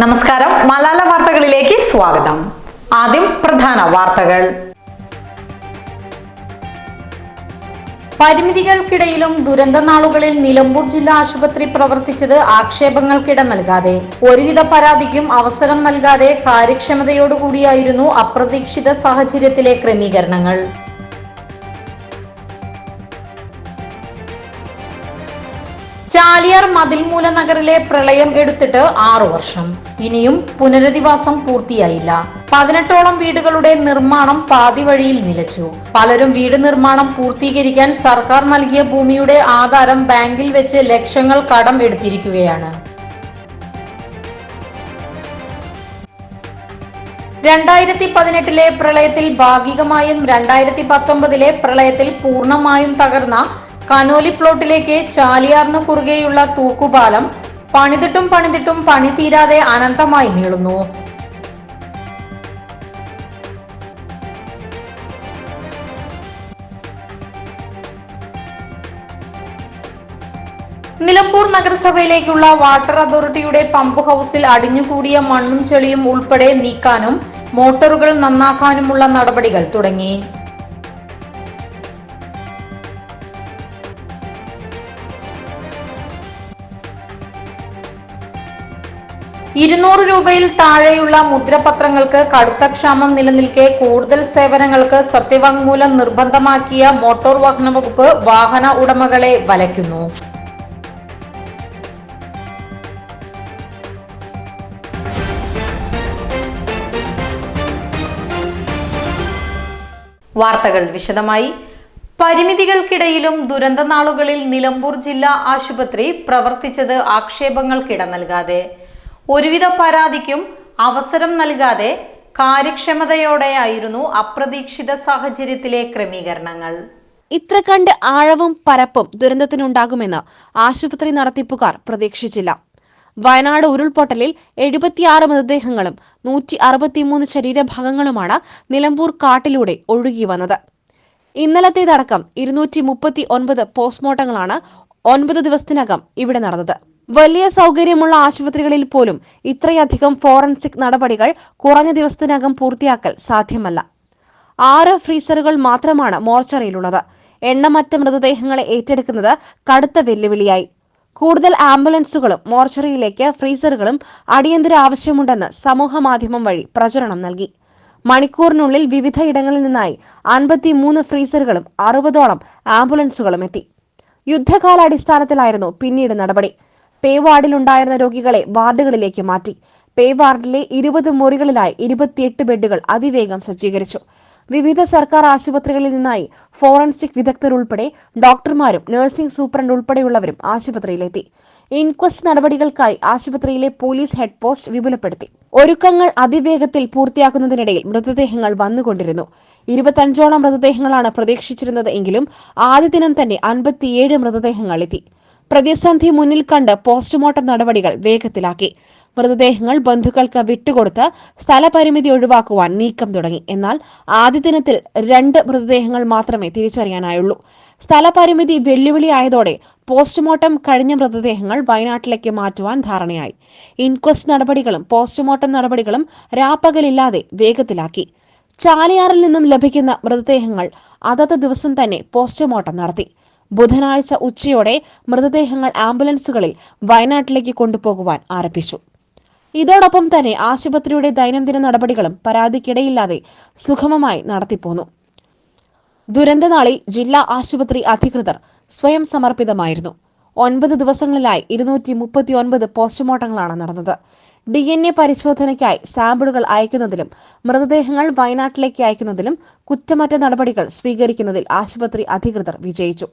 നമസ്കാരം. മലാല വാർത്തകളിലേക്ക് സ്വാഗതം. ആദ്യം പ്രധാന വാർത്തകൾ. പരിമിതികൾക്കിടയിലും ദുരന്ത നാളുകളിൽ നിലമ്പൂർ ജില്ലാ ആശുപത്രി പ്രവർത്തിച്ചത് ആക്ഷേപങ്ങൾക്കിട നൽകാതെ. ഒരുവിധ പരാതിക്കും അവസരം നൽകാതെ കാര്യക്ഷമതയോടുകൂടിയായിരുന്നു അപ്രതീക്ഷിത സാഹചര്യത്തിലെ ക്രമീകരണങ്ങൾ. ചാലിയാർ മതിൽമൂല നഗറിലെ പ്രളയം എടുത്തിട്ട് ആറു വർഷം. ഇനിയും പുനരധിവാസം പൂർത്തിയായില്ല. പതിനെട്ടോളം വീടുകളുടെ നിർമ്മാണം പാതി വഴിയിൽ നിലച്ചു. പലരും വീട് നിർമ്മാണം പൂർത്തീകരിക്കാൻ സർക്കാർ നൽകിയ ഭൂമിയുടെ ആധാരം ബാങ്കിൽ വെച്ച് ലക്ഷങ്ങൾ കടം എടുത്തിരിക്കുകയാണ്. രണ്ടായിരത്തി പതിനെട്ടിലെ പ്രളയത്തിൽ ഭാഗികമായും രണ്ടായിരത്തി പത്തൊമ്പതിലെ പ്രളയത്തിൽ പൂർണമായും തകർന്ന കനോലി പ്ലോട്ടിലേക്ക് ചാലിയാറിന് കുറുകെയുള്ള തൂക്കുപാലം പണിതിട്ടും പണിതിട്ടും പണി തീരാതെ അനന്തമായി നീളുന്നു. നിലമ്പൂർ നഗരസഭയിലേക്കുള്ള വാട്ടർ അതോറിറ്റിയുടെ പമ്പ് ഹൗസിൽ അടിഞ്ഞുകൂടിയ മണ്ണും ചെളിയും ഉൾപ്പെടെ നീക്കാനും മോട്ടോറുകൾ നന്നാക്കാനുമുള്ള നടപടികൾ തുടങ്ങി. ഇരുന്നൂറ് രൂപയിൽ താഴെയുള്ള മുദ്രപത്രങ്ങൾക്ക് കടുത്ത ക്ഷാമം നിലനിൽക്കെ കൂടുതൽ സേവനങ്ങൾക്ക് സത്യവാങ്മൂലം നിർബന്ധമാക്കിയ മോട്ടോർ വാഹന വകുപ്പ് വാഹന ഉടമകളെ വലയ്ക്കുന്നു. വാർത്തകൾ വിശദമായി. പരിമിതികൾക്കിടയിലും ദുരന്ത നാളുകളിൽ നിലമ്പൂർ ജില്ലാ ആശുപത്രി പ്രവർത്തിച്ചത് ആക്ഷേപങ്ങൾക്കിട നൽകാതെ. ഒരുവിധ പരാതിക്കും അവസരം നൽകാതെ കാര്യക്ഷമതയോടെയായിരുന്നു അപ്രതീക്ഷിത സാഹചര്യത്തിലെ ക്രമീകരണങ്ങൾ. ഇത്ര കണ്ട് ആഴവും പരപ്പും ദുരന്തത്തിനുണ്ടാകുമെന്ന് ആശുപത്രി നടത്തിപ്പുകാർ പ്രതീക്ഷിച്ചില്ല. വയനാട് ഉരുൾപൊട്ടലിൽ എഴുപത്തിയാറ് മൃതദേഹങ്ങളും നൂറ്റി അറുപത്തിമൂന്ന് ശരീരഭാഗങ്ങളുമാണ് നിലമ്പൂർ കാട്ടിലൂടെ ഒഴുകി വന്നത്. ഇന്നലത്തേതടക്കം ഇരുന്നൂറ്റി മുപ്പത്തി ഒൻപത് പോസ്റ്റ്മോർട്ടങ്ങളാണ് ഒൻപത് ദിവസത്തിനകം ഇവിടെ നടന്നത്. വലിയ സൗകര്യമുള്ള ആശുപത്രികളിൽ പോലും ഇത്രയധികം ഫോറൻസിക് നടപടികൾ കുറഞ്ഞ ദിവസത്തിനകം പൂർത്തിയാക്കൽ സാധ്യമല്ല. ആറ് ഫ്രീസറുകൾ മാത്രമാണ് മോർച്ചറിയിലുള്ളത്. എണ്ണമറ്റ മൃതദേഹങ്ങളെ ഏറ്റെടുക്കുന്നത് കടുത്ത വെല്ലുവിളിയായി. കൂടുതൽ ആംബുലൻസുകളും മോർച്ചറിയിലേക്ക് ഫ്രീസറുകളും അടിയന്തര ആവശ്യമുണ്ടെന്ന് സമൂഹ മാധ്യമം വഴി പ്രചരണം നൽകി. മണിക്കൂറിനുള്ളിൽ വിവിധ ഇടങ്ങളിൽ നിന്നായി അൻപത്തിമൂന്ന് ഫ്രീസറുകളും അറുപതോളം ആംബുലൻസുകളും എത്തി. യുദ്ധകാലാടിസ്ഥാനത്തിലായിരുന്നു പിന്നീട് നടപടി. പേ വാർഡിലുണ്ടായിരുന്ന രോഗികളെ വാർഡുകളിലേക്ക് മാറ്റി. പേ വാർഡിലെ ഇരുപത് മുറികളിലായി ഇരുപത്തിയെട്ട് ബെഡുകൾ അതിവേഗം സജ്ജീകരിച്ചു. വിവിധ സർക്കാർ ആശുപത്രികളിൽ നിന്നായി ഫോറൻസിക് വിദഗ്ധർ ഉൾപ്പെടെ ഡോക്ടർമാരും നഴ്സിംഗ് സൂപ്രണ്ട് ഉൾപ്പെടെയുള്ളവരും ആശുപത്രിയിലെത്തി. ഇൻക്വസ്റ്റ് നടപടികൾക്കായി ആശുപത്രിയിലെ പോലീസ് ഹെഡ് പോസ്റ്റ് വിപുലപ്പെടുത്തി. ഒരുക്കങ്ങൾ അതിവേഗത്തിൽ പൂർത്തിയാക്കുന്നതിനിടയിൽ മൃതദേഹങ്ങൾ വന്നുകൊണ്ടിരുന്നു. ഇരുപത്തഞ്ചോളം മൃതദേഹങ്ങളാണ് പ്രതീക്ഷിച്ചിരുന്നത് എങ്കിലും ആദ്യ ദിനം തന്നെ അൻപത്തിയേഴ് മൃതദേഹങ്ങൾ എത്തി. പ്രതിസന്ധി മുന്നിൽ കണ്ട് പോസ്റ്റ്മോർട്ടം നടപടികൾ വേഗത്തിലാക്കി. മൃതദേഹങ്ങൾ ബന്ധുക്കൾക്ക് വിട്ടുകൊടുത്ത് സ്ഥലപരിമിതി ഒഴിവാക്കുവാൻ നീക്കം തുടങ്ങി. എന്നാൽ ആദ്യ ദിനത്തിൽ രണ്ട് മൃതദേഹങ്ങൾ മാത്രമേ തിരിച്ചറിയാനായുള്ളൂ. സ്ഥലപരിമിതി വെല്ലുവിളിയായതോടെ പോസ്റ്റ്മോർട്ടം കഴിഞ്ഞ മൃതദേഹങ്ങൾ വയനാട്ടിലേക്ക് മാറ്റുവാൻ ധാരണയായി. ഇൻക്വസ്റ്റ് നടപടികളും പോസ്റ്റ്മോർട്ടം നടപടികളും രാപ്പകലില്ലാതെ വേഗത്തിലാക്കി. ചാലയാറിൽ നിന്നും ലഭിക്കുന്ന മൃതദേഹങ്ങൾ അതത് ദിവസം തന്നെ പോസ്റ്റ്മോർട്ടം നടത്തി. ബുധനാഴ്ച ഉച്ചയോടെ മൃതദേഹങ്ങൾ ആംബുലൻസുകളിൽ വയനാട്ടിലേക്ക് കൊണ്ടുപോകുവാൻ ആരംഭിച്ചു. ഇതോടൊപ്പം തന്നെ ആശുപത്രിയുടെ ദൈനംദിന നടപടികളും പരാതിക്കിടയില്ലാതെ സുഗമമായി നടത്തിപ്പോന്നു. ദുരന്തനാളിൽ ജില്ലാ ആശുപത്രി അധികൃതർ സ്വയം സമർപ്പിതമായിരുന്നു. ഒൻപത് ദിവസങ്ങളിലായി ഇരുന്നൂറ്റി മുപ്പത്തി ഒൻപത് പോസ്റ്റ്മോർട്ടങ്ങളാണ് നടന്നത്. ഡി എൻ എ പരിശോധനയ്ക്കായി സാമ്പിളുകൾ അയക്കുന്നതിലും മൃതദേഹങ്ങൾ വയനാട്ടിലേക്ക് അയക്കുന്നതിലും കുറ്റമറ്റ നടപടികൾ സ്വീകരിക്കുന്നതിൽ ആശുപത്രി അധികൃതർ വിജയിച്ചു.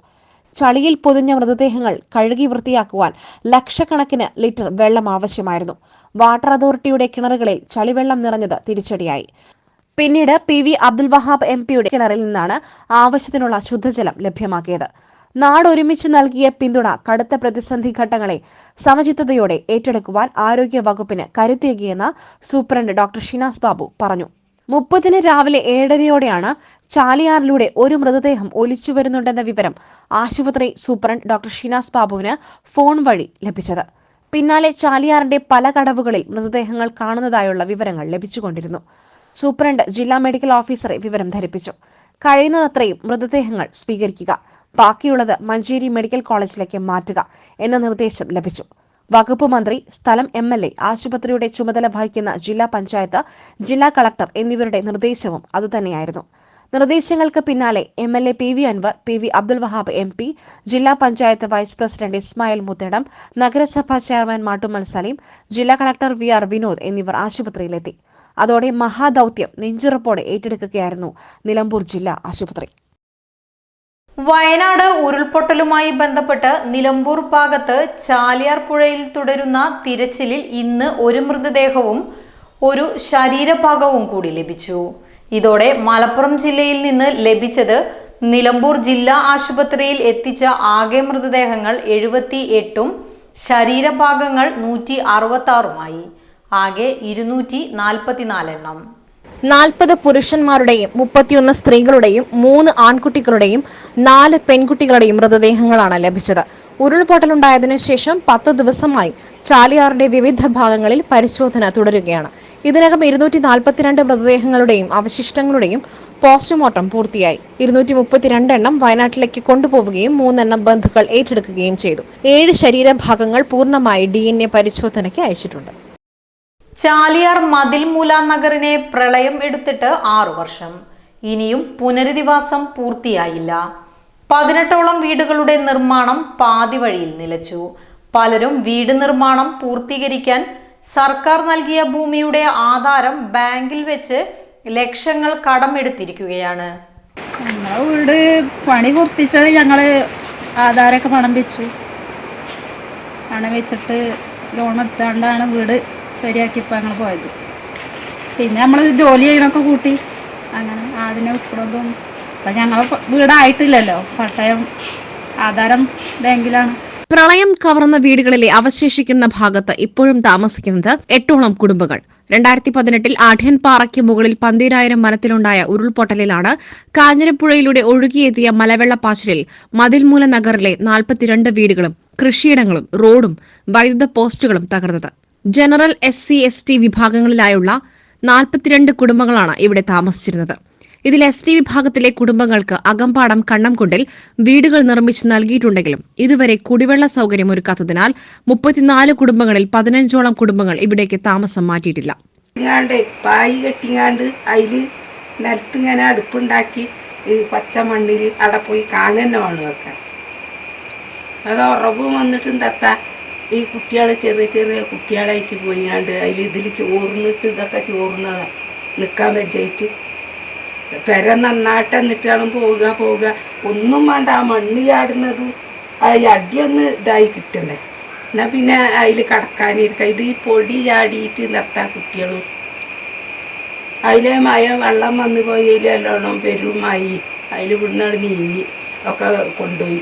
ചളിയിൽ പൊതിഞ്ഞ മൃതദേഹങ്ങൾ കഴുകി വൃത്തിയാക്കുവാൻ ലക്ഷക്കണക്കിന് ലിറ്റർ വെള്ളം ആവശ്യമായിരുന്നു. വാട്ടർ അതോറിറ്റിയുടെ കിണറുകളിൽ ചളിവെള്ളം നിറഞ്ഞത് തിരിച്ചടിയായി. പിന്നീട് P V Abdul Wahab M പിയുടെ കിണറിൽ നിന്നാണ് ആവശ്യത്തിനുള്ള ശുദ്ധജലം ലഭ്യമാക്കിയത്. നാടൊരുമിച്ച് നൽകിയ പിന്തുണ കടുത്ത പ്രതിസന്ധി ഘട്ടങ്ങളെ സമചിത്തതയോടെ ഏറ്റെടുക്കുവാൻ ആരോഗ്യ വകുപ്പിന് കരുത്തേകിയെന്ന് സൂപ്രണ്ട് ഡോക്ടർ ഷിനാസ് ബാബു പറഞ്ഞു. മുപ്പതിന് രാവിലെ ഏഴരയോടെയാണ് ചാലിയാറിലൂടെ ഒരു മൃതദേഹം ഒലിച്ചു വരുന്നുണ്ടെന്ന വിവരം ആശുപത്രി സൂപ്രണ്ട് ഡോക്ടർ ഷിനാസ് ബാബുവിന് ഫോൺ വഴി ലഭിച്ചത്. പിന്നാലെ ചാലിയാറിന്റെ പല കടവുകളിൽ മൃതദേഹങ്ങൾ കാണുന്നതായുള്ള വിവരങ്ങൾ ലഭിച്ചുകൊണ്ടിരുന്നു. സൂപ്രണ്ട് ജില്ലാ മെഡിക്കൽ ഓഫീസറെ വിവരം ധരിപ്പിച്ചു. കഴിയുന്നതത്രയും മൃതദേഹങ്ങൾ സ്വീകരിക്കുക. ബാക്കിയുള്ളത് മഞ്ചേരി മെഡിക്കൽ കോളേജിലേക്ക് മാറ്റുക എന്ന നിർദ്ദേശം ലഭിച്ചു. വകുപ്പ് മന്ത്രി സ്ഥലം എം എൽ എ ആശുപത്രിയുടെ ചുമതല വഹിക്കുന്ന ജില്ലാ പഞ്ചായത്ത് ജില്ലാ കളക്ടർ എന്നിവരുടെ നിർദ്ദേശവും അതുതന്നെയായിരുന്നു. നിർദ്ദേശങ്ങൾക്ക് പിന്നാലെ M L A P V Anwar P V Abdul Wahab M P ജില്ലാ പഞ്ചായത്ത് വൈസ് പ്രസിഡന്റ് ഇസ്മായിൽ മുത്തടം നഗരസഭാ ചെയർമാൻ മാട്ടുമൽ സലീം ജില്ലാ കളക്ടർ വി ആർ വിനോദ് എന്നിവർ ആശുപത്രിയിലെത്തി. അതോടെ മഹാദൌത്യം നെഞ്ചുറപ്പോടെ ഏറ്റെടുക്കുകയായിരുന്നു നിലമ്പൂർ ജില്ലാ ആശുപത്രി. വയനാട് ഉരുൾപൊട്ടലുമായി ബന്ധപ്പെട്ട് നിലമ്പൂർ ഭാഗത്ത് ചാലിയാർ പുഴയിൽ തുടരുന്ന തിരച്ചിലിൽ ഇന്ന് ഒരു മൃതദേഹവും ഒരു ശരീരഭാഗവും കൂടി ലഭിച്ചു. ഇതോടെ മലപ്പുറം ജില്ലയിൽ നിന്ന് ലഭിച്ചത് നിലമ്പൂർ ജില്ലാ ആശുപത്രിയിൽ എത്തിച്ച ആകെ മൃതദേഹങ്ങൾ എഴുപത്തി എട്ടും ശരീരഭാഗങ്ങൾ നൂറ്റി അറുപത്തി ആറുമായി ആകെ ഇരുന്നൂറ്റി നാൽപ്പത്തിനാലെണ്ണം നാൽപ്പത് പുരുഷന്മാരുടെയും മുപ്പത്തിയൊന്ന് സ്ത്രീകളുടെയും മൂന്ന് ആൺകുട്ടികളുടെയും നാല് പെൺകുട്ടികളുടെയും മൃതദേഹങ്ങളാണ് ലഭിച്ചത്. ഉരുൾപൊട്ടലുണ്ടായതിനു ശേഷം പത്ത് ദിവസമായി ചാലിയാറിന്റെ വിവിധ ഭാഗങ്ങളിൽ പരിശോധന തുടരുകയാണ്. ഇതിനകം ഇരുന്നൂറ്റി നാൽപ്പത്തിരണ്ട് മൃതദേഹങ്ങളുടെയും അവശിഷ്ടങ്ങളുടെയും പോസ്റ്റ്മോർട്ടം പൂർത്തിയായി. ഇരുന്നൂറ്റി മുപ്പത്തിരണ്ട് എണ്ണം വയനാട്ടിലേക്ക് കൊണ്ടുപോവുകയും മൂന്നെണ്ണം ബന്ധുക്കൾ ഏറ്റെടുക്കുകയും ചെയ്തു. ഏഴ് ശരീരഭാഗങ്ങൾ പൂർണമായി ഡി എൻ എ പരിശോധനയ്ക്ക് അയച്ചിട്ടുണ്ട്. ചാലിയാർ മതിൽമൂല നഗറിനെ പ്രളയം എടുത്തിട്ട് ആറു വർഷം. ഇനിയും പുനരധിവാസം പൂർത്തിയായില്ല. പതിനെട്ടോളം വീടുകളുടെ നിർമ്മാണം പാതിവഴിയിൽ നിലച്ചു. പലരും വീട് നിർമ്മാണം പൂർത്തീകരിക്കാൻ സർക്കാർ നൽകിയ ഭൂമിയുടെ ആധാരം ബാങ്കിൽ വെച്ച് ലക്ഷങ്ങൾ കടമെടുത്തിരിക്കുകയാണ്. ഞങ്ങളെ വീട് പണി പൂർത്തിച്ചത് ഞങ്ങൾ ആധാരമൊക്കെ പണം വെച്ചു. പണം വെച്ചിട്ട് ലോൺ എടുത്താണ്ടാണ് വീട് ശരിയാക്കിയപ്പോൾ ഞങ്ങൾ പോയത്. പിന്നെ നമ്മൾ ജോലി ചെയ്യണമൊക്കെ കൂട്ടി അങ്ങനെ ആടിനെ വിൽക്കണതും അപ്പം ഞങ്ങൾ വീടായിട്ടില്ലല്ലോ. പട്ടയം ആധാരം ബാങ്കിലാണ്. പ്രളയം കവർന്ന വീടുകളിലെ അവശേഷിക്കുന്ന ഭാഗത്ത് ഇപ്പോഴും താമസിക്കുന്നത് എട്ടോളം കുടുംബങ്ങൾ. രണ്ടായിരത്തി പതിനെട്ടിൽ ആഢ്യൻപാറയ്ക്ക് മുകളിൽ പന്തീരായിരം മരത്തിലുണ്ടായ ഉരുൾപൊട്ടലിലാണ് കാഞ്ഞിരപ്പുഴയിലൂടെ ഒഴുകിയെത്തിയ മലവെള്ളപ്പാച്ചിലിൽ മതിൽമൂല നഗറിലെ നാൽപ്പത്തിരണ്ട് വീടുകളും കൃഷിയിടങ്ങളും റോഡും വൈദ്യുത പോസ്റ്റുകളും തകർന്നത്. General S C S T വിഭാഗങ്ങളിലായുള്ള നാൽപ്പത്തിരണ്ട് കുടുംബങ്ങളാണ് ഇവിടെ താമസിച്ചിരുന്നത്. ഇതിൽ എസ് ടി വിഭാഗത്തിലെ കുടുംബങ്ങൾക്ക് അകമ്പാടം കണ്ണംകുണ്ടിൽ വീടുകൾ നിർമ്മിച്ച് നൽകിയിട്ടുണ്ടെങ്കിലും ഇതുവരെ കുടിവെള്ള സൌകര്യം ഒരുക്കാത്തതിനാൽ മുപ്പത്തിനാല് കുടുംബങ്ങളിൽ പതിനഞ്ചോളം കുടുംബങ്ങൾ ഇവിടേക്ക് താമസം മാറ്റിയിട്ടില്ല. പായി കെട്ടിങ്ങാണ്ട് അടുപ്പുണ്ടാക്കി ഈ പച്ച മണ്ണിൽ അവിടെ പോയി കാങ്ങനെ വേണം വെക്കാൻ അത് ഉറവും വന്നിട്ടും തത്ത ഈ കുട്ടികൾ ചെറിയ ചെറിയ കുട്ടികളായിട്ട് പോയിങ്ങാണ്ട് അതിൽ ഇതിൽ ചോർന്നിട്ട് ഇതൊക്കെ ചോർന്നതാണ് നിൽക്കാൻ വെച്ചായിട്ട് പെര നന്നായിട്ട് എന്നിട്ടാണ് പോവുക പോവുക. ഒന്നും വേണ്ട ആ മണ്ണ് ചാടുന്നതും. ആ അടിയൊന്ന് ഇതായി കിട്ടണേ. എന്നാൽ പിന്നെ അതിൽ കടക്കാനിരിക്കാം. ഇത് ഈ പൊടി ചാടിയിട്ട് നിർത്താം കുട്ടികളും. അതിലെ മഴ വെള്ളം വന്നു പോയതിൽ നല്ലോണം പെരുമായി. അതിൽ ഇവിടുന്നാണ് നീങ്ങി ഒക്കെ കൊണ്ടുപോയി.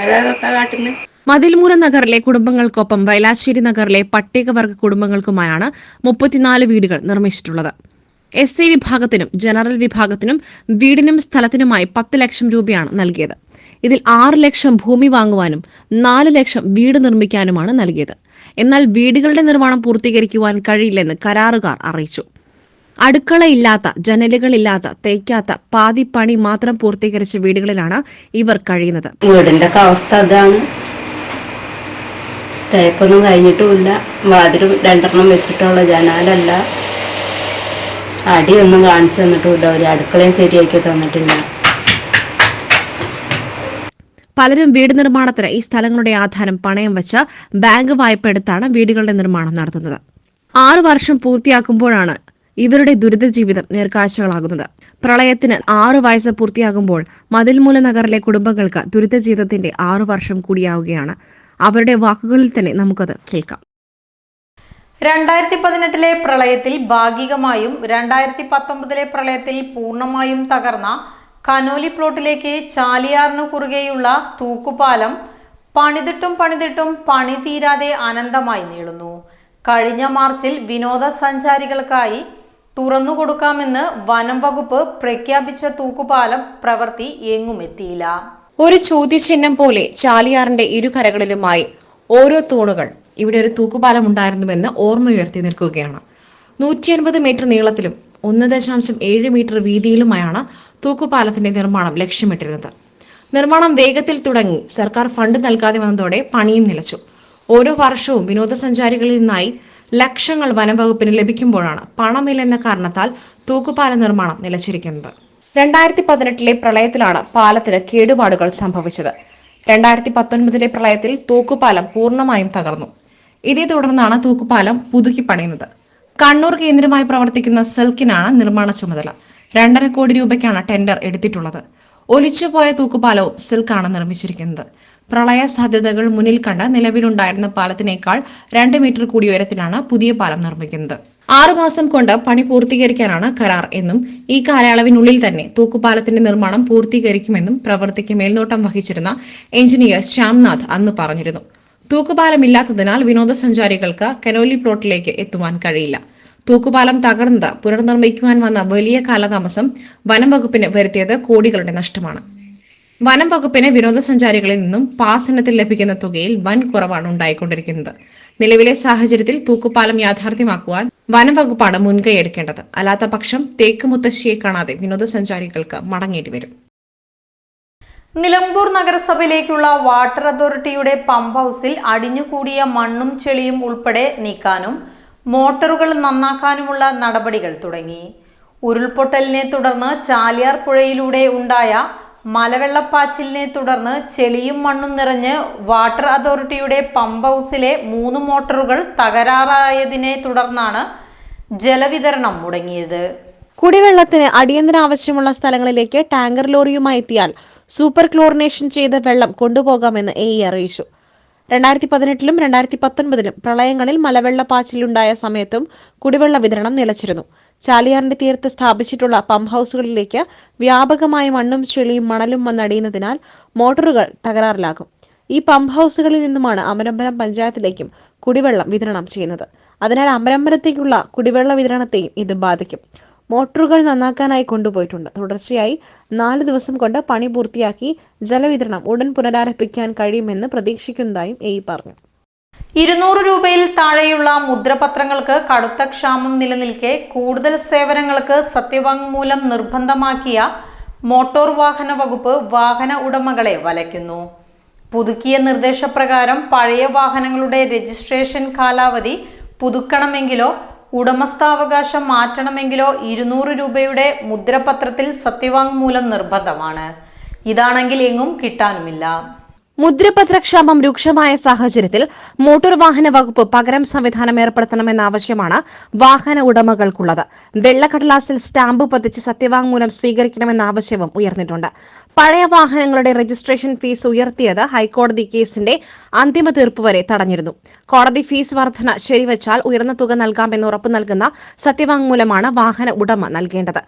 അല്ലാതെ കാട്ടിന്. മതിൽമൂല നഗറിലെ കുടുംബങ്ങൾക്കൊപ്പം വൈലാശ്ശേരി നഗറിലെ പട്ടികവർഗ കുടുംബങ്ങൾക്കുമായാണ് മുപ്പത്തിനാല് വീടുകൾ നിർമ്മിച്ചിട്ടുള്ളത്. എസ് സി വിഭാഗത്തിനും ജനറൽ വിഭാഗത്തിനും വീടിനും സ്ഥലത്തിനുമായി പത്ത് ലക്ഷം രൂപയാണ് നൽകിയത്. ഇതിൽ ആറ് ലക്ഷം ഭൂമി വാങ്ങുവാനും നാല് ലക്ഷം വീട് നിർമ്മിക്കാനുമാണ് നൽകിയത്. എന്നാൽ വീടുകളുടെ നിർമ്മാണം പൂർത്തീകരിക്കുവാൻ കഴിയില്ലെന്ന് കരാറുകാർ അറിയിച്ചു. അടുക്കളയില്ലാത്ത ജനലുകളില്ലാത്ത തേക്കാത്ത പാതി പണി മാത്രം പൂർത്തീകരിച്ച വീടുകളിലാണ് ഇവർ കഴിയുന്നത്. വീടിന്റെ അവസ്ഥ അതാണ്. തേപ്പൊന്നും കഴിഞ്ഞിട്ടുമില്ല. വാതിലും രണ്ടെണ്ണം വെച്ചിട്ടുള്ള ജനാലല്ല. അടിയൊന്നും കാണിച്ചു തന്നിട്ടുമില്ല. ഒരു അടുക്കളയും ശരിയാക്കി തന്നിട്ടില്ല. പലരും വീട് നിർമ്മാണത്തിന് ഈ സ്ഥലങ്ങളുടെ ആധാരം പണയം വെച്ച് ബാങ്ക് വായ്പ എടുത്താണ് വീടുകളുടെ നിർമ്മാണം നടത്തുന്നത്. ആറു വർഷം പൂർത്തിയാക്കുമ്പോഴാണ് ഇവരുടെ ദുരിത ജീവിതം നേർക്കാഴ്ചകളാകുന്നത്. പ്രളയത്തിന് ആറു വയസ്സ് പൂർത്തിയാകുമ്പോൾ മതിൽമൂല നഗറിലെ കുടുംബങ്ങൾക്ക് ദുരിത ജീവിതത്തിന്റെ ആറു വർഷം കൂടിയാവുകയാണ്. അവരുടെ വാക്കുകളിൽ തന്നെ നമുക്കത് കേൾക്കാം. രണ്ടായിരത്തി പതിനെട്ടിലെ പ്രളയത്തിൽ ഭാഗികമായും രണ്ടായിരത്തി പത്തൊമ്പതിലെ പ്രളയത്തിൽ പൂർണമായും തകർന്ന കനോലി പ്ലോട്ടിലേക്ക് ചാലിയാറിനു കുറുകെയുള്ള തൂക്കുപാലം പണിതിട്ടും പണിതിട്ടും പണി തീരാതെ അനന്തമായി നീളുന്നു. കഴിഞ്ഞ മാർച്ചിൽ വിനോദസഞ്ചാരികൾക്കായി തുറന്നുകൊടുക്കാമെന്ന് വനം വകുപ്പ് പ്രഖ്യാപിച്ച തൂക്കുപാലം പ്രവൃത്തി എങ്ങുമെത്തിയില്ല ഒരു ചോദ്യചിഹ്നം പോലെ ചാലിയാറിന്റെ ഇരുകരകളിലുമായി ഓരോ തൂണുകൾ ഇവിടെ ഒരു തൂക്കുപാലം ഉണ്ടായിരുന്നുവെന്ന് ഓർമ്മയുയർത്തി നിൽക്കുകയാണ്. നൂറ്റി അൻപത് മീറ്റർ നീളത്തിലും ഒന്ന് ദശാംശം ഏഴ് മീറ്റർ വീതിയിലുമായാണ് തൂക്കുപാലത്തിന്റെ നിർമ്മാണം ലക്ഷ്യമിട്ടിരുന്നത്. നിർമ്മാണം വേഗത്തിൽ തുടങ്ങി സർക്കാർ ഫണ്ട് നൽകാതെ വന്നതോടെ പണിയും നിലച്ചു. ഓരോ വർഷവും വിനോദസഞ്ചാരികളിൽ നിന്നായി ലക്ഷങ്ങൾ വനംവകുപ്പിന് ലഭിക്കുമ്പോഴാണ് പണമില്ലെന്ന കാരണത്താൽ തൂക്കുപാല നിർമ്മാണം നിലച്ചിരിക്കുന്നത്. രണ്ടായിരത്തി പതിനെട്ടിലെ പ്രളയത്തിലാണ് പാലത്തിന് കേടുപാടുകൾ സംഭവിച്ചത്. രണ്ടായിരത്തി പത്തൊൻപതിലെ പ്രളയത്തിൽ തൂക്കുപാലം പൂർണമായും തകർന്നു. ഇതേ തുടർന്നാണ് തൂക്കുപാലം പുതുക്കി പണിയുന്നത്. കണ്ണൂർ കേന്ദ്രമായി പ്രവർത്തിക്കുന്ന സെൽക്കിനാണ് നിർമ്മാണ ചുമതല. രണ്ടര കോടി രൂപയ്ക്കാണ് ടെൻഡർ എടുത്തിട്ടുള്ളത്. ഒലിച്ചുപോയ തൂക്കുപാലവും സിൽക്കാണ് നിർമ്മിച്ചിരിക്കുന്നത്. പ്രളയ സാധ്യതകൾ മുന്നിൽ കണ്ട് നിലവിലുണ്ടായിരുന്ന പാലത്തിനേക്കാൾ രണ്ട് മീറ്റർ കൂടി ഉയരത്തിലാണ് പുതിയ പാലം നിർമ്മിക്കുന്നത്. ആറുമാസം കൊണ്ട് പണി പൂർത്തീകരിക്കാനാണ് കരാർ എന്നും ഈ കാലയളവിനുള്ളിൽ തന്നെ തൂക്കുപാലത്തിന്റെ നിർമ്മാണം പൂർത്തീകരിക്കുമെന്നും പ്രവൃത്തിക്ക് മേൽനോട്ടം വഹിച്ചിരുന്ന എഞ്ചിനീയർ ശ്യാംനാഥ് അന്ന് പറഞ്ഞിരുന്നു. തൂക്കുപാലമില്ലാത്തതിനാൽ വിനോദസഞ്ചാരികൾക്ക് കനോലി പ്ലോട്ടിലേക്ക് എത്തുവാൻ കഴിയില്ല. തൂക്കുപാലം തകർന്നത് പുനർനിർമ്മിക്കുവാൻ വന്ന വലിയ കാലതാമസം വനം വകുപ്പിന് വരുത്തിയത് കോടികളുടെ നഷ്ടമാണ്. വനം വകുപ്പിന് വിനോദസഞ്ചാരികളിൽ നിന്നും പാസ് ലഭിക്കുന്ന തുകയിൽ വൻ കുറവാണ് ഉണ്ടായിക്കൊണ്ടിരിക്കുന്നത്. നിലവിലെ സാഹചര്യത്തിൽ തൂക്കുപാലം യാഥാർത്ഥ്യമാക്കുവാൻ വനം വകുപ്പാണ് മുൻകൈ എടുക്കേണ്ടത്. അല്ലാത്ത പക്ഷം തേക്ക് മുത്തശ്ശിയെ കാണാതെ വിനോദസഞ്ചാരികൾക്ക് മടങ്ങേണ്ടി വരും. നിലമ്പൂർ നഗരസഭയിലേക്കുള്ള വാട്ടർ അതോറിറ്റിയുടെ പമ്പ് ഹൗസിൽ അടിഞ്ഞുകൂടിയ മണ്ണും ചെളിയും ഉൾപ്പെടെ നീക്കാനും മോട്ടോറുകൾ നന്നാക്കാനുമുള്ള നടപടികൾ തുടങ്ങി. ഉരുൾപൊട്ടലിനെ തുടർന്ന് ചാലിയാർ പുഴയിലൂടെ ഉണ്ടായ മലവെള്ളപ്പാച്ചിലിനെ തുടർന്ന് ചെളിയും മണ്ണും നിറഞ്ഞ് വാട്ടർ അതോറിറ്റിയുടെ പമ്പ് ഹൗസിലെ മൂന്ന് മോട്ടോറുകൾ തകരാറായതിനെ തുടർന്നാണ് ജലവിതരണം മുടങ്ങിയത്. കുടിവെള്ളത്തിന് അടിയന്തര ആവശ്യമുള്ള സ്ഥലങ്ങളിലേക്ക് ടാങ്കർ ലോറിയുമായി എത്തിയാൽ സൂപ്പർ ക്ലോറിനേഷൻ ചെയ്ത വെള്ളം കൊണ്ടുപോകാമെന്ന് എ അറിയിച്ചു. രണ്ടായിരത്തി പതിനെട്ടിലും രണ്ടായിരത്തി പത്തൊൻപതിലും പ്രളയങ്ങളിൽ മലവെള്ളപ്പാച്ചിലുണ്ടായ സമയത്തും കുടിവെള്ള വിതരണം നിലച്ചിരുന്നു. ചാലിയാറിന്റെ തീരത്ത് സ്ഥാപിച്ചിട്ടുള്ള പമ്പ് ഹൗസുകളിലേക്ക് വ്യാപകമായ മണ്ണും ചെളിയും മണലും വന്നടിയുന്നതിനാൽ മോട്ടോറുകൾ തകരാറിലാകും. ഈ പമ്പ് ഹൗസുകളിൽ നിന്നുമാണ് അമരമ്പലം പഞ്ചായത്തിലേക്കും കുടിവെള്ളം വിതരണം ചെയ്യുന്നത്. അതിനാൽ അമരമ്പലത്തേക്കുള്ള കുടിവെള്ള വിതരണത്തെയും ഇത് ബാധിക്കും. മോട്ടോറുകൾ നന്നാക്കാനായി കൊണ്ടുപോയിട്ടുണ്ട്. തുടർച്ചയായി നാല് ദിവസം കൊണ്ട് പണി പൂർത്തിയാക്കി ജലവിതരണം ഉടൻ പുനരാരംഭിക്കാൻ കഴിയുമെന്ന് പ്രതീക്ഷിക്കുന്നതായും എ പറഞ്ഞു. ഇരുന്നൂറ് രൂപയിൽ താഴെയുള്ള മുദ്രപത്രങ്ങൾക്ക് കടുത്ത ക്ഷാമം നിലനിൽക്കെ കൂടുതൽ സേവനങ്ങൾക്ക് സത്യവാങ്മൂലം നിർബന്ധമാക്കിയ മോട്ടോർ വാഹന വകുപ്പ് വാഹന ഉടമകളെ വലയ്ക്കുന്നു. പുതുക്കിയ നിർദ്ദേശപ്രകാരം പഴയ വാഹനങ്ങളുടെ രജിസ്ട്രേഷൻ കാലാവധി പുതുക്കണമെങ്കിലോ ഉടമസ്ഥാവകാശം മാറ്റണമെങ്കിലോ ഇരുന്നൂറ് രൂപയുടെ മുദ്രപത്രത്തിൽ സത്യവാങ്മൂലം നിർബന്ധമാണ്. ഇതാണെങ്കിൽ എങ്ങും കിട്ടാനുമില്ല. മുദ്രപത്രക്ഷാമം രൂക്ഷമായ സാഹചര്യത്തിൽ മോട്ടോർ വാഹന വകുപ്പ് പകരം സംവിധാനം ഏർപ്പെടുത്തണമെന്ന ആവശ്യമാണ് വാഹന ഉടമകൾക്കുള്ളത്. വെള്ളക്കടലാസിൽ സ്റ്റാമ്പ് പതിച്ച് സത്യവാങ്മൂലം സ്വീകരിക്കണമെന്ന ആവശ്യവും ഉയർന്നിട്ടുണ്ട്. പഴയ വാഹനങ്ങളുടെ രജിസ്ട്രേഷൻ ഫീസ് ഉയർത്തിയത് ഹൈക്കോടതി കേസിന്റെ അന്തിമ തീർപ്പ് വരെ തടഞ്ഞിരുന്നു. കോടതി ഫീസ് വർധന ശരിവച്ചാൽ ഉയർന്ന തുക നൽകാമെന്ന് ഉറപ്പു നൽകുന്ന സത്യവാങ്മൂലമാണ് വാഹന ഉടമ നൽകേണ്ടത്.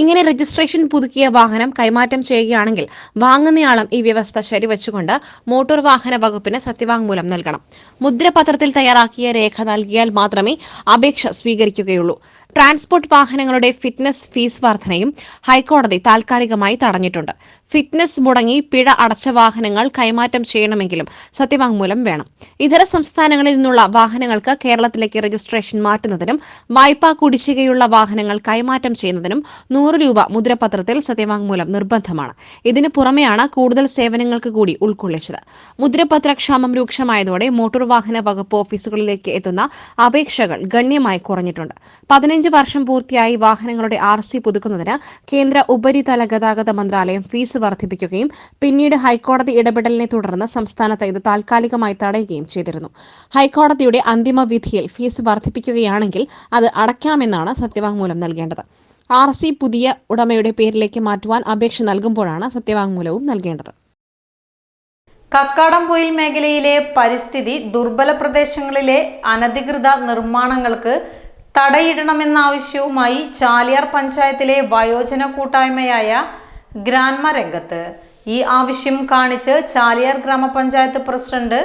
ഇങ്ങനെ രജിസ്ട്രേഷൻ പുതുക്കിയ വാഹനം കൈമാറ്റം ചെയ്യുകയാണെങ്കിൽ വാങ്ങുന്നയാളും ഈ വ്യവസ്ഥ ശരിവച്ചുകൊണ്ട് മോട്ടോർ വാഹന വകുപ്പിന് സത്യവാങ്മൂലം നൽകണം. മുദ്രപത്രത്തിൽ തയ്യാറാക്കിയ രേഖ നൽകിയാൽ മാത്രമേ അപേക്ഷ സ്വീകരിക്കുകയുള്ളൂ. ട്രാൻസ്പോർട്ട് വാഹനങ്ങളുടെ ഫിറ്റ്നസ് ഫീസ് വർധനയും ഹൈക്കോടതി താൽക്കാലികമായി തടഞ്ഞിട്ടുണ്ട്. ഫിറ്റ്നസ് മുടങ്ങി പിഴ അടച്ച വാഹനങ്ങൾ കൈമാറ്റം ചെയ്യണമെങ്കിലും സത്യവാങ്മൂലം വേണം. ഇതര സംസ്ഥാനങ്ങളിൽ നിന്നുള്ള വാഹനങ്ങൾക്ക് കേരളത്തിലേക്ക് രജിസ്ട്രേഷൻ മാറ്റുന്നതിനും വായ്പാ കുടിശ്ശികയുള്ള വാഹനങ്ങൾ കൈമാറ്റം ചെയ്യുന്നതിനും നൂറ് രൂപ മുദ്രപത്രത്തിൽ സത്യവാങ്മൂലം നിർബന്ധമാണ്. ഇതിന് പുറമെയാണ് കൂടുതൽ സേവനങ്ങൾക്ക് കൂടി ഉൾക്കൊള്ളിച്ചത്. മുദ്രപത്രക്ഷാമം രൂക്ഷമായതോടെ മോട്ടോർ വാഹന വകുപ്പ് ഓഫീസുകളിലേക്ക് എത്തുന്ന അപേക്ഷകൾ ഗണ്യമായി കുറഞ്ഞിട്ടുണ്ട്. പതിനഞ്ച് വർഷം പൂർത്തിയായി വാഹനങ്ങളുടെ ആർ സി പുതുക്കുന്നതിന് കേന്ദ്ര ഉപരിതല ഗതാഗത മന്ത്രാലയം ഫീസ് വർദ്ധിപ്പിക്കുകയും പിന്നീട് ഹൈക്കോടതി ഇടപെടലിനെ തുടർന്ന് സംസ്ഥാനത്ത് ഇത് താൽക്കാലികമായി തടയുകയും ചെയ്തിരുന്നു. ഹൈക്കോടതിയുടെ അന്തിമ വിധിയിൽ ഫീസ് വർദ്ധിപ്പിക്കുകയാണെങ്കിൽ അത് അടയ്ക്കാമെന്നാണ് സത്യവാങ്മൂലം നൽകേണ്ടത്. ആർ സി പുതിയ ഉടമയുടെ പേരിലേക്ക് മാറ്റുവാൻ അപേക്ഷ നൽകുമ്പോഴാണ് സത്യവാങ്മൂലവും നൽകേണ്ടത്. കക്കാടംപൊയിൽ മേഖലയിലെ പരിസ്ഥിതി ദുർബല പ്രദേശങ്ങളിലെ അനധികൃത നിർമ്മാണങ്ങൾക്ക് തടയിടണമെന്ന ആവശ്യവുമായി ചാലിയാർ പഞ്ചായത്തിലെ വയോജന കൂട്ടായ്മയായ ഗ്രാൻമ രംഗത്ത് ഈ ആവശ്യം കാണിച്ച് ചാലിയാർ ഗ്രാമപഞ്ചായത്ത് പ്രസിഡന്റ്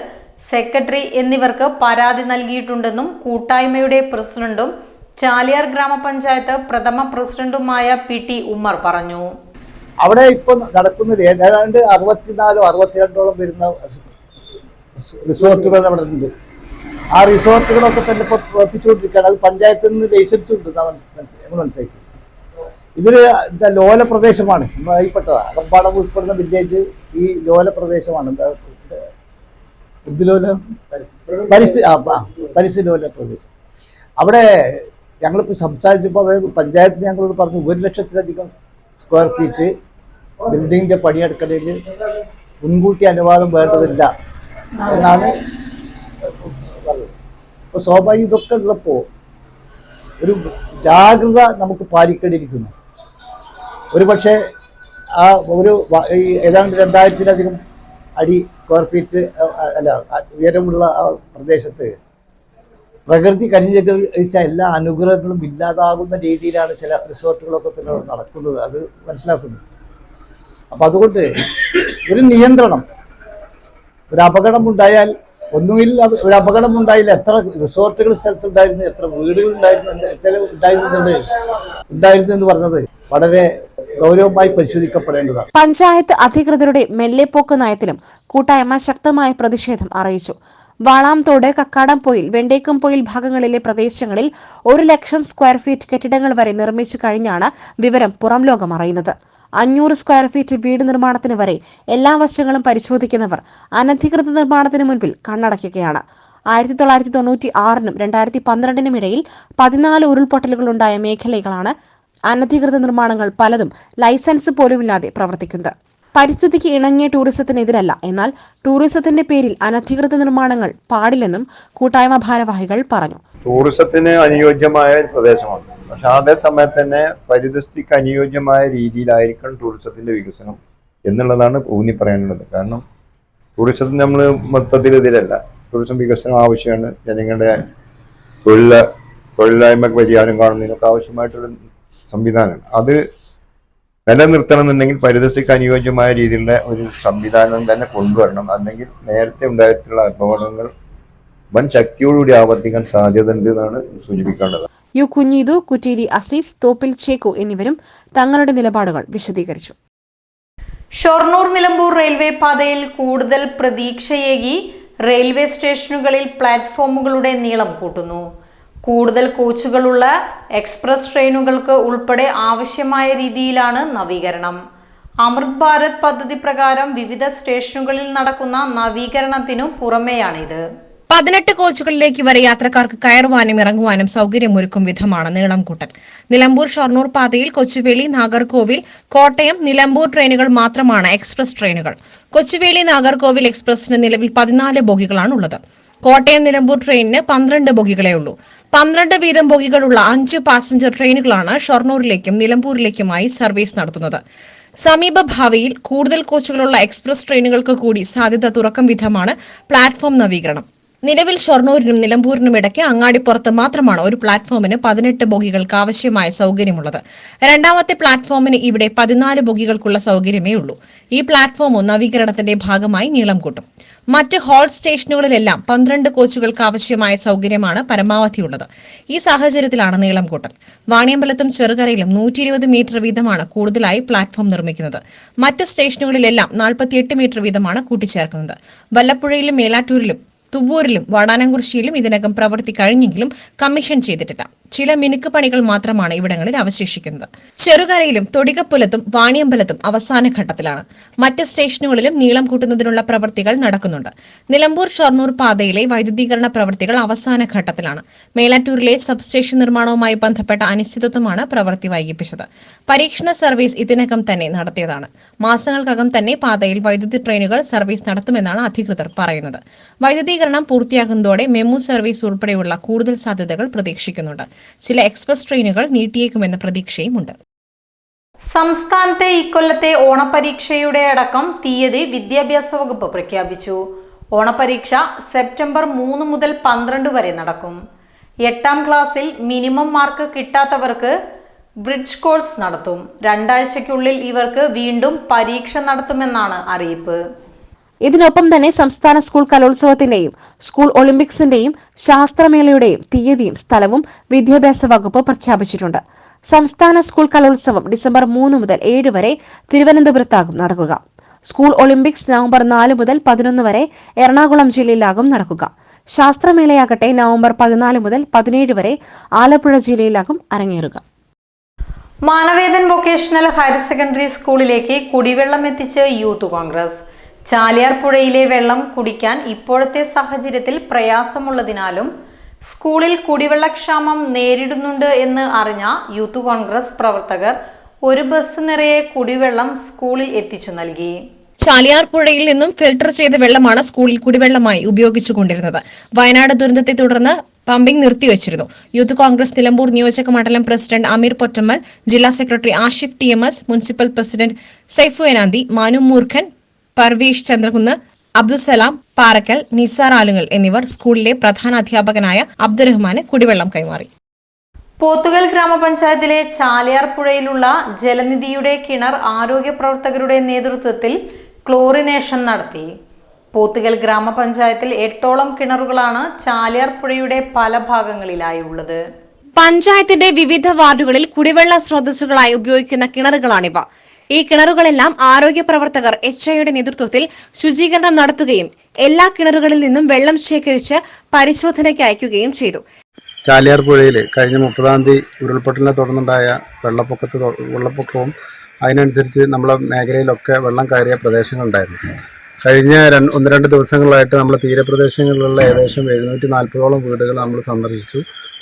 സെക്രട്ടറി എന്നിവർക്ക് പരാതി നൽകിയിട്ടുണ്ടെന്നും കൂട്ടായ്മയുടെ പ്രസിഡന്റും ചാലിയാർ ഗ്രാമപഞ്ചായത്ത് പ്രഥമ പ്രസിഡന്റുമായ പി ടി ഉമ്മർ പറഞ്ഞു. അവിടെ ഇപ്പൊ നടക്കുന്നത് ഏതാണ്ട് അറുപത്തിനാലോ അറുപത്തിരണ്ടോളം വരുന്ന റിസോർട്ടുകൾ അവിടെ ഉണ്ട്. ആ റിസോർട്ടുകളൊക്കെ തന്നെ ഇപ്പോൾ പ്രവർത്തിച്ചുകൊണ്ടിരിക്കുകയാണ് അത് പഞ്ചായത്തിൽ നിന്ന് ലൈസൻസ് ഉണ്ട് മനസ്സിലായി. ഇതൊരു എന്താ ലോല പ്രദേശമാണ്. നമ്മളതിൽപ്പെട്ടതാ അകമ്പാടം ഉൾപ്പെടുന്ന വില്ലേജ് ഈ ലോല പ്രദേശമാണ്. എന്താ പരിസ്ഥിതി പരിസ്ഥിതി ലോല പ്രദേശം. അവിടെ ഞങ്ങളിപ്പോൾ സംസാരിച്ചപ്പോൾ പഞ്ചായത്ത് ഞങ്ങളോട് പറഞ്ഞു ഒരു ലക്ഷത്തിലധികം സ്ക്വയർ ഫീറ്റ് ബിൽഡിങ്ങിന്റെ പണിയെടുക്കണതിൽ മുൻകൂട്ടി അനുവാദം വേണ്ടതില്ല എന്നാണ് അപ്പോൾ സ്വാഭാവികം ഇതൊക്കെ ഉള്ളപ്പോൾ ഒരു ജാഗ്രത നമുക്ക് പാലിക്കേണ്ടിയിരിക്കുന്നു. ഒരു പക്ഷേ ആ ഒരു ഏതാണ്ട് രണ്ടായിരത്തിലധികം അടി സ്ക്വയർ ഫീറ്റ് അല്ല ഉയരമുള്ള ആ പ്രദേശത്ത് പ്രകൃതി കനിഞ്ഞ എല്ലാ അനുഗ്രഹങ്ങളും ഇല്ലാതാകുന്ന രീതിയിലാണ് ചില റിസോർട്ടുകളൊക്കെ അവിടെ നടക്കുന്നത്. അത് മനസ്സിലാക്കുന്നു. അപ്പൊ അതുകൊണ്ട് ഒരു നിയന്ത്രണം ഒരു അപകടം അത് ഒരു അപകടം ഉണ്ടായില്ല. എത്ര റിസോർട്ടുകൾ സ്ഥലത്തുണ്ടായിരുന്നു എത്ര വീടുകൾ ഉണ്ടായിരുന്നു എത്ര ഉണ്ടായിരുന്നുണ്ട് ഉണ്ടായിരുന്നു എന്ന് പറഞ്ഞത് വളരെ ഗൗരവമായി പരിശോധിക്കപ്പെടേണ്ടതാണ്. പഞ്ചായത്ത് അധികൃതരുടെ മെല്ലെപ്പോക്ക് നയത്തിലും കൂട്ടായ്മ ശക്തമായ പ്രതിഷേധം അറിയിച്ചു. വാളാംതോട് കക്കാടംപൊയിൽ വെണ്ടേക്കംപൊയിൽ ഭാഗങ്ങളിലെ പ്രദേശങ്ങളിൽ ഒരു ലക്ഷം സ്ക്വയർ ഫീറ്റ് കെട്ടിടങ്ങൾ വരെ നിർമ്മിച്ചു കഴിഞ്ഞാണ് വിവരം പുറം ലോകം അറിയുന്നത്. അഞ്ഞൂറ് സ്ക്വയർ ഫീറ്റ് വീട് നിർമ്മാണത്തിന് വരെ എല്ലാ വശങ്ങളും പരിശോധിക്കുന്നവർ അനധികൃത നിർമ്മാണത്തിന് മുൻപിൽ കണ്ണടയ്ക്കുകയാണ്. ആയിരത്തി തൊള്ളായിരത്തി തൊണ്ണൂറ്റി ആറിനും രണ്ടായിരത്തി പന്ത്രണ്ടിനും ഇടയിൽ പതിനാല് ഉരുൾപൊട്ടലുകളുണ്ടായ മേഖലകളാണ് അനധികൃത നിർമ്മാണങ്ങൾ പലതും ലൈസൻസ് പോലുമില്ലാതെ പ്രവർത്തിക്കുന്നത്. പരിസ്ഥിതിക്ക് ഇണങ്ങിയ ടൂറിസത്തിനെതിരല്ല എന്നാൽ ടൂറിസത്തിന്റെ പേരിൽ അനധികൃത നിർമ്മാണങ്ങൾ പാടില്ലെന്നും കൂട്ടായ്മ ഭാരവാഹികൾ പറഞ്ഞു. ടൂറിസത്തിന് അനുയോജ്യമായ പ്രദേശമാണ്. പക്ഷെ അതേ സമയത്ത് തന്നെ പരിതസ്ഥിക്ക് അനുയോജ്യമായ രീതിയിലായിരിക്കണം ടൂറിസത്തിന്റെ വികസനം എന്നുള്ളതാണ് ഊന്നി പറയാനുള്ളത് കാരണം ടൂറിസത്തിന് നമ്മൾ മൊത്തത്തിൽ ഇതിലല്ല ടൂറിസം വികസനം ആവശ്യമാണ്. ജനങ്ങളുടെ തൊഴിൽ തൊഴിലില്ലായ്മ പരിഹാരം കാണുന്നതിനൊക്കെ ആവശ്യമായിട്ടുള്ള സംവിധാനമാണ്. അത് നിലനിർത്തണം എന്നുണ്ടെങ്കിൽ പരിതസ്ഥിതിക്ക് അനുയോജ്യമായ രീതിയിലുള്ള ഒരു സംവിധാനം തന്നെ കൊണ്ടുവരണം. അല്ലെങ്കിൽ നേരത്തെ ഉണ്ടായിട്ടുള്ള അപകടങ്ങൾ വൻ ശക്തിയോടുകൂടി ആവർത്തിക്കാൻ സാധ്യത ഉണ്ട് എന്നാണ് സൂചിപ്പിക്കേണ്ടത്. യു കുഞ്ഞീതു കുറ്റീരി അസീസ് തോപ്പിൽ ചേക്കു എന്നിവരും തങ്ങളുടെ നിലപാടുകൾ വിശദീകരിച്ചു. ഷൊർണൂർ നിലമ്പൂർ റെയിൽവേ പാതയിൽ കൂടുതൽ പ്രതീക്ഷയേകി റെയിൽവേ സ്റ്റേഷനുകളിൽ പ്ലാറ്റ്ഫോമുകളുടെ നീളം കൂട്ടുന്നു. കൂടുതൽ കോച്ചുകളുള്ള എക്സ്പ്രസ് ട്രെയിനുകൾക്ക് ഉൾപ്പെടെ ആവശ്യമായ രീതിയിലാണ് നവീകരണം. അമൃത് ഭാരത് പദ്ധതി പ്രകാരം വിവിധ സ്റ്റേഷനുകളിൽ നടക്കുന്ന നവീകരണത്തിനു പുറമെയാണിത്. പതിനെട്ട് കോച്ചുകളിലേക്ക് വരെ യാത്രക്കാർക്ക് കയറുവാനും ഇറങ്ങുവാനും സൗകര്യമൊരുക്കും വിധമാണ് നീളം കൂട്ടൽ നിലമ്പൂർ ഷൊർണൂർ പാതയിൽ കൊച്ചുവേളി നാഗർകോവിൽ കോട്ടയം നിലമ്പൂർ ട്രെയിനുകൾ മാത്രമാണ് എക്സ്പ്രസ് ട്രെയിനുകൾ. കൊച്ചുവേളി നാഗർകോവിൽ എക്സ്പ്രസിന് നിലവിൽ പതിനാല് ബോഗികളാണുള്ളത്. കോട്ടയം നിലമ്പൂർ ട്രെയിനിന് പന്ത്രണ്ട് ബോഗികളേ ഉള്ളൂ. പന്ത്രണ്ട് വീതം ബോഗികളുള്ള അഞ്ച് പാസഞ്ചർ ട്രെയിനുകളാണ് ഷൊർണൂരിലേക്കും നിലമ്പൂരിലേക്കുമായി സർവീസ് നടത്തുന്നത്. സമീപ ഭാവിയിൽ കൂടുതൽ കോച്ചുകളുള്ള എക്സ്പ്രസ് ട്രെയിനുകൾക്ക് കൂടി സാധ്യത തുറക്കും വിധമാണ് പ്ലാറ്റ്ഫോം നവീകരണം. നിലവിൽ ഷൊർണൂരിനും നിലമ്പൂരിനും ഇടയ്ക്ക് അങ്ങാടിപ്പുറത്ത് മാത്രമാണ് ഒരു പ്ലാറ്റ്ഫോമിന് പതിനെട്ട് ബോഗികൾക്ക് ആവശ്യമായ സൗകര്യമുള്ളത്. രണ്ടാമത്തെ പ്ലാറ്റ്ഫോമിന് ഇവിടെ പതിനാല് ബോഗികൾക്കുള്ള സൗകര്യമേ ഉള്ളൂ. ഈ പ്ലാറ്റ്ഫോമും നവീകരണത്തിന്റെ ഭാഗമായി നീളം കൂട്ടും. മറ്റ് ഹോൾ സ്റ്റേഷനുകളിലെല്ലാം പന്ത്രണ്ട് കോച്ചുകൾക്ക് ആവശ്യമായ സൗകര്യമാണ് പരമാവധിയുള്ളത് ഈ സാഹചര്യത്തിലാണ് നീളം കൂട്ടൽ. വാണിയമ്പലത്തും ചെറുകരയിലും നൂറ്റി ഇരുപത് മീറ്റർ വീതമാണ് കൂടുതലായി പ്ലാറ്റ്ഫോം നിർമ്മിക്കുന്നത്. മറ്റ് സ്റ്റേഷനുകളിലെല്ലാം നാൽപ്പത്തിയെട്ട് മീറ്റർ വീതമാണ് കൂട്ടിച്ചേർക്കുന്നത്. വല്ലപ്പുഴയിലും മേലാറ്റൂരിലും തുവ്വൂരിലും വാടാനംകുറിശ്ശിയിലും ഇതിനകം പ്രവൃത്തി കഴിഞ്ഞെങ്കിലും കമ്മീഷൻ ചെയ്തിട്ടില്ല. ചില മിനുക്ക് പണികൾ മാത്രമാണ് ഇവിടങ്ങളിൽ അവശേഷിക്കുന്നത്. ചെറുകരയിലും തൊടികപ്പുലത്തും വാണിയമ്പലത്തും അവസാന ഘട്ടത്തിലാണ്. മറ്റ് സ്റ്റേഷനുകളിലും നീളം കൂട്ടുന്നതിനുള്ള പ്രവൃത്തികൾ നടക്കുന്നുണ്ട്. നിലമ്പൂർ ഷൊർണൂർ പാതയിലെ വൈദ്യുതീകരണ പ്രവൃത്തികൾ അവസാന ഘട്ടത്തിലാണ്. മേലാറ്റൂരിലെ സബ്സ്റ്റേഷൻ നിർമ്മാണവുമായി ബന്ധപ്പെട്ട അനിശ്ചിതത്വമാണ് പ്രവൃത്തി വൈകിപ്പിച്ചത്. പരീക്ഷണ സർവീസ് ഇതിനകം തന്നെ നടത്തിയതാണ്. മാസങ്ങൾക്കകം തന്നെ പാതയിൽ വൈദ്യുതി ട്രെയിനുകൾ സർവീസ് നടത്തുമെന്നാണ് അധികൃതർ പറയുന്നത്. വൈദ്യുതീകരണം പൂർത്തിയാകുന്നതോടെ മെമു സർവീസ് ഉൾപ്പെടെയുള്ള കൂടുതൽ സാധ്യതകൾ പ്രതീക്ഷിക്കുന്നുണ്ട്. ചില എക്സ്പ്രസ് ട്രെയിനുകൾ നീട്ടിയേക്കുമെന്ന പ്രതീക്ഷയുമുണ്ട്. സംസ്ഥാനത്തെ ഇക്കൊല്ലത്തെ ഓണപരീക്ഷയുടെ അടക്കം തീയതി വിദ്യാഭ്യാസ വകുപ്പ് പ്രഖ്യാപിച്ചു. ഓണപരീക്ഷ സെപ്റ്റംബർ മൂന്ന് മുതൽ പന്ത്രണ്ട് വരെ നടക്കും. എട്ടാം ക്ലാസ്സിൽ മിനിമം മാർക്ക് കിട്ടാത്തവർക്ക് ബ്രിഡ്ജ് കോഴ്സ് നടത്തും. രണ്ടാഴ്ചയ്ക്കുള്ളിൽ ഇവർക്ക് വീണ്ടും പരീക്ഷ നടത്തുമെന്നാണ് അറിയിപ്പ്. ഇതിനൊപ്പം തന്നെ സംസ്ഥാന സ്കൂൾ കലോത്സവത്തിന്റെയും സ്കൂൾ ഒളിമ്പിക്സിന്റെയും ശാസ്ത്രമേളയുടെയും തീയതിയും സ്ഥലവും വിദ്യാഭ്യാസ വകുപ്പ് പ്രഖ്യാപിച്ചിട്ടുണ്ട്. സംസ്ഥാന സ്കൂൾ കലോത്സവം ഡിസംബർ മൂന്ന് മുതൽ ഏഴ് വരെ തിരുവനന്തപുരത്താകും നടക്കുക. സ്കൂൾ ഒളിമ്പിക്സ് നവംബർ നാല് മുതൽ പതിനൊന്ന് വരെ എറണാകുളം ജില്ലയിലാകും നടക്കുക. ശാസ്ത്രമേളയാകട്ടെ നവംബർ പതിനാല് മുതൽ പതിനേഴ് വരെ ആലപ്പുഴ ജില്ലയിലാകും അരങ്ങേറുക. മാനവേദൻ വൊക്കേഷണൽ ഹയർ സെക്കൻഡറി സ്കൂളിലേക്ക് കുടിവെള്ളം എത്തിച്ച് യൂത്ത് കോൺഗ്രസ്. ചാലിയാർ പുഴയിലെ വെള്ളം കുടിക്കാൻ ഇപ്പോഴത്തെ സാഹചര്യത്തിൽ പ്രയാസമുള്ളതിനാലും സ്കൂളിൽ കുടിവെള്ളക്ഷാമം നേരിടുന്നുണ്ട് എന്ന് അറിഞ്ഞ യൂത്ത് കോൺഗ്രസ് പ്രവർത്തകർ ഒരു ബസ് നിറയെ കുടിവെള്ളം സ്കൂളിൽ എത്തിച്ചു നൽകി. ചാലിയാർ പുഴയിൽ നിന്നും ഫിൽട്ടർ ചെയ്ത വെള്ളമാണ് സ്കൂളിൽ കുടിവെള്ളമായി ഉപയോഗിച്ചുകൊണ്ടിരുന്നത് വയനാട് ദുരന്തത്തെ തുടർന്ന് പമ്പിംഗ് നിർത്തിവച്ചിരുന്നു. യൂത്ത് കോൺഗ്രസ് നിലമ്പൂർ നിയോജക മണ്ഡലം പ്രസിഡന്റ് അമീർ പൊറ്റമ്മൽ ജില്ലാ secretary Ashif T M S municipal president Saifu Enanthi Manu Moorkhan Parvesh Chandrakunnu Abdussalam Parakkal Nisar Alungal എന്നിവർ സ്കൂളിലെ പ്രധാന അധ്യാപകനായ അബ്ദുറഹ്മാന് കുടിവെള്ളം കൈമാറി. പോത്തുകൽ ഗ്രാമപഞ്ചായത്തിലെ ചാലിയാർ പുഴയിലുള്ള ജലനിധിയുടെ കിണർ ആരോഗ്യ പ്രവർത്തകരുടെ നേതൃത്വത്തിൽ ക്ലോറിനേഷൻ നടത്തി. പോത്തുകൽ ഗ്രാമപഞ്ചായത്തിൽ എട്ടോളം കിണറുകളാണ് ചാലിയാർ പുഴയുടെ പല ഭാഗങ്ങളിലായി ഉള്ളത്. പഞ്ചായത്തിന്റെ വിവിധ വാർഡുകളിൽ കുടിവെള്ള സ്രോതസ്സുകളായി ഉപയോഗിക്കുന്ന കിണറുകളാണിവ. ഈ കിണറുകളെല്ലാം ആരോഗ്യ പ്രവർത്തകർ എച്ച് ഐയുടെ നേതൃത്വത്തിൽ ശുചീകരണം നടത്തുകയും എല്ലാ കിണറുകളിൽ നിന്നും വെള്ളം ശേഖരിച്ച് പരിശോധനയ്ക്ക് അയക്കുകയും ചെയ്തു. ചാലിയാർ പുഴയിൽ കഴിഞ്ഞ മുപ്പതാം തീയതി ഉരുൾപൊട്ടലിനെ തുടർന്നുണ്ടായ വെള്ളപ്പൊക്കത്ത് വെള്ളപ്പൊക്കവും അതിനനുസരിച്ച് നമ്മളെ മേഖലയിലൊക്കെ വെള്ളം കയറിയ പ്രദേശങ്ങളുണ്ടായിരുന്നു. കഴിഞ്ഞ ഒന്ന് രണ്ട് ദിവസങ്ങളായിട്ട് നമ്മൾ തീരപ്രദേശങ്ങളിലുള്ള ഏകദേശം എഴുന്നൂറ്റി നാൽപ്പതോളം വീടുകൾ നമ്മൾ സന്ദർശിച്ചു.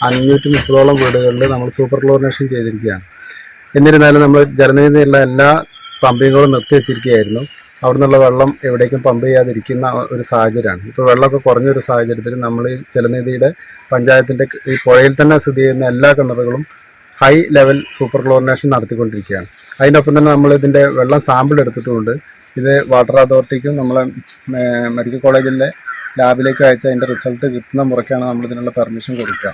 അഞ്ഞൂറ്റി മുപ്പതോളം വീടുകളിൽ നമ്മൾ സൂപ്പർ ക്ലോറിനേഷൻ ചെയ്തിരിക്കുകയാണ്. എന്നിരുന്നാലും നമ്മൾ ജലനിധിയിലുള്ള എല്ലാ പമ്പിങ്ങുകളും നിർത്തി വെച്ചിരിക്കുകയായിരുന്നു. അവിടെ നിന്നുള്ള വെള്ളം എവിടേക്കും പമ്പ് ചെയ്യാതിരിക്കുന്ന ഒരു സാഹചര്യമാണ്. ഇപ്പോൾ വെള്ളമൊക്കെ കുറഞ്ഞൊരു സാഹചര്യത്തിൽ നമ്മൾ ഈ ജലനിധിയുടെ പഞ്ചായത്തിന്റെ ഈ പുഴയിൽ തന്നെ സ്ഥിതി ചെയ്യുന്ന എല്ലാ കിണറുകളും ഹൈ ലെവൽ സൂപ്പർ ക്ലോറിനേഷൻ നടത്തിക്കൊണ്ടിരിക്കുകയാണ്. അതിനൊപ്പം തന്നെ നമ്മൾ ഇതിന്റെ വെള്ളം സാമ്പിൾ എടുത്തിട്ടുമുണ്ട് ഇത് വാട്ടർ അതോറിറ്റിക്കും നമ്മളെ മെഡിക്കൽ കോളേജിലെ ലാബിലേക്ക് അയച്ച അതിന്റെ റിസൾട്ട് കിട്ടുന്ന മുറയ്ക്കാണ് നമ്മൾ ഇതിനുള്ള പെർമിഷൻ കൊടുക്കുക.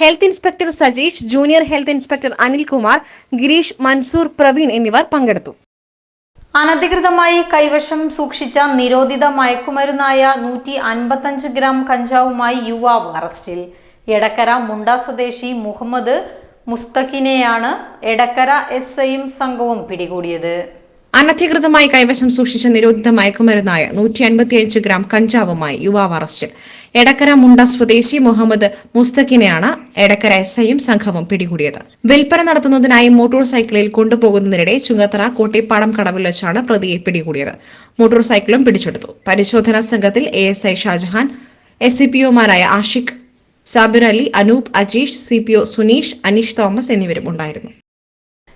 Health inspector Sajeesh junior health inspector Anilkumar Gireesh Mansoor Praveen എന്നിവർ പങ്കെടുത്തു. അനധികൃതമായി കൈവശം സൂക്ഷിച്ച നിരോധിത മയക്കുമരുന്നായ നൂറ്റി അൻപത്തഞ്ച് ഗ്രാം കഞ്ചാവുമായി യുവാവ് അറസ്റ്റിൽ. എടക്കര മുണ്ട സ്വദേശി മുഹമ്മദ് മുസ്തഖിനെയാണ് എടക്കര എസ് ഐയും സംഘവും പിടികൂടിയത്. അനധികൃതമായി കൈവശം സൂക്ഷിച്ച നിരോധിത മയക്കുമരുന്നായ നൂറ്റി അൻപത്തിയഞ്ച് ഗ്രാം കഞ്ചാവുമായി യുവാവ് അറസ്റ്റിൽ എടക്കര മുണ്ട സ്വദേശി മുഹമ്മദ് മുസ്തഖിനെയാണ് എടക്കര എസ് ഐയും സംഘവും പിടികൂടിയത്. വിൽപ്പന നടത്തുന്നതിനായി മോട്ടോർ സൈക്കിളിൽ കൊണ്ടുപോകുന്നതിനിടെ ചുങ്കത്തറ കോട്ടിപ്പാടം കടവിൽ വെച്ചാണ് പ്രതിയെ പിടികൂടിയത്. മോട്ടോർ സൈക്കിളും പിടിച്ചെടുത്തു. പരിശോധനാ സംഘത്തിൽ A S I Shajahan S C P ഒമാരായ Ashiq Sabir Ali Anoop Ajeesh C P O Suneesh Aneesh Thomas എന്നിവരും ഉണ്ടായിരുന്നു.